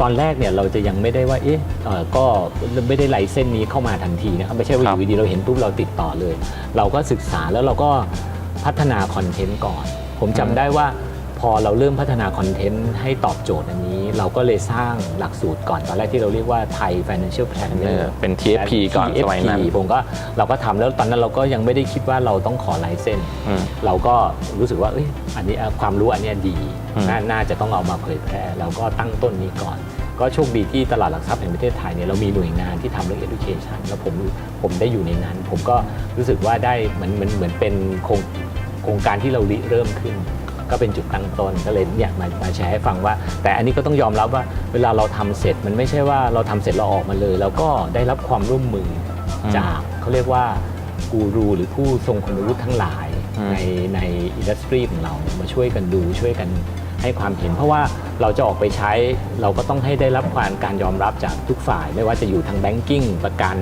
ตอนแรกเนี่ยเราจะยังไม่ได้ว่า เอ๊ะเอ่อก็ไม่ได้ไลเส้นนี้เข้ามาทันทีนะครับไม่ใช่ว่าคอรับยู่ดีๆเราเห็นปุ๊บเราติดต่อเลย เราก็ศึกษาแล้วเราก็พัฒนาคอนเทนต์ก่อน ผมจำได้ว่า พอเราเริ่มพัฒนาคอนเทนต์ให้ตอบโจทย์อันนี้ เราก็เลยสร้างหลักสูตรก่อนตอนแรกที่เราเรียกว่าไทย Financial เอ Planner อเป็น TFP ก่อนสมัยนั้น TFP ผมก็เราก็ทำแล้วตอนนั้นเราก็ยังไม่ได้คิดว่าเราต้องขอไลเส้นอืมเราก็รู้สึกว่าเอ้ยอันนี้อะความรู้อันเนี้ยดีอืมนาน่าจะต้องเอามาเผยแพร่เราก็ตั้งต้นนี้ก่อน ก็โชคดีที่ตลาดหลักทรัพย์แห่งประเทศไทยเนี่ยเรามีหน่วยงานที่ทำเรื่อง education แล้วผมผมได้อยู่ในนั้น ผมก็รู้สึกว่าได้เหมือนเหมือนเหมือนเป็นโครงโครงการที่เราริเริ่มขึ้น ก็เป็นจุดตั้งต้นก็เลยเนี่ยมามาแชร์ให้ฟังว่า แต่อันนี้ก็ต้องยอมรับว่าเวลาเราทำเสร็จมันไม่ใช่ว่าเราทำเสร็จเราออกมาเลย แล้วก็ได้รับความร่วมมืออมจากเขาเรียกว่ากูรูหรือผู้ทรงคุณวุฒิทั้งหลาย อืม ในในอินดัสทรีของเรามาช่วยกันดูช่วยกันให้ความเห็น เพราะว่า เราจะออกไปใช้เราก็ต้องให้ได้รับความการยอมรับจากทุกฝ่าย ไม่ว่าจะอยู่ทางแบงกิ้งประกัน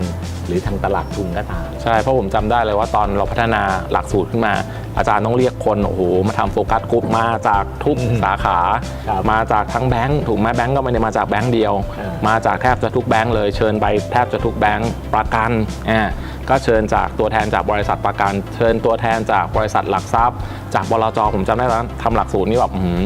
หรือทางตลาดทุนก็ตาม ใช่เพราะผมจำได้เลยว่าตอนเราพัฒนาหลักสูตรขึ้นมา อาจารย์ต้องเรียกคนโอ้โหมาทำโฟกัสกลุ่มมาจากทุกอืมสาขาครับมาจากทั้งแบงค์ถูกไหมแบงค์ก็ไม่ได้มาจากแบงค์เดียวเออมาจากแทบจะทุกแบงค์เลยเชิญไปแทบจะทุกแบงค์ประกันอ่าก็เชิญจากตัวแทนจากบริษัทประกัน เชิญตัวแทนจากบริษัทหลักทรัพย์ จากบลจผมจำได้ตอนนั้นทำหลักสูตรนี่แบบอื้อหือ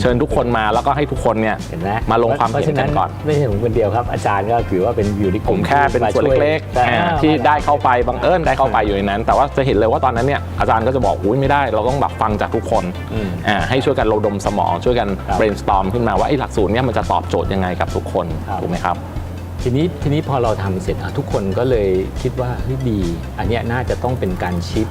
เชิญทุกคนมาแล้วก็ให้ทุกคนเนี่ยเห็นไหมมาลงความพระเห็นกันก่อน ไม่ใช่ผมคนเดียวครับ อาจารย์ก็ถือว่าเป็นอยู่ในกผลุ่มมแค่เป็นมาส่วนช่วยเล็กๆอ่าอ่าที่ได้เข้าไปบังเอิญได้เข้าไปอยู่ในนั้น แต่ว่าจะเห็นเลยว่าตอนนั้นเนี่ยอาจารย์ก็จะบอกอุ้ยไม่ได้ เราต้องแบบฟังจากทุกคนอืมอ่าให้ช่วยกันระดมสมอง ช่วยกันครับ brainstorm ขึ้นมาว่าไอ้หลักสูตรเนี่ยมันจะตอบโจทย์ยังไงกับทุกคนครับถูกไหมครับทีนี้ทีนี้พอเราทำเสร็จอะทุกคนก็เลยคิดว่าเฮ้ยดี อันเนี้ยน่าจะต้องเป็นการชิป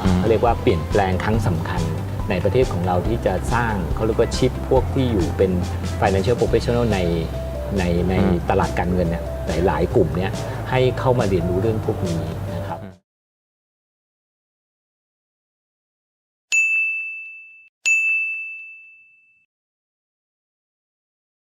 อ่าอืมเขาเรียกว่าเปลี่ยนแปลงครั้งสำคัญ ในประเทศของเราที่จะสร้างเขาเรียกว่าชิปพวกที่อยู่เป็น financial professional ในในในตลาดการเงินเนี่ยหลาย ๆ กลุ่มเนี่ยให้เข้ามาเรียนรู้เรื่องพวกนี้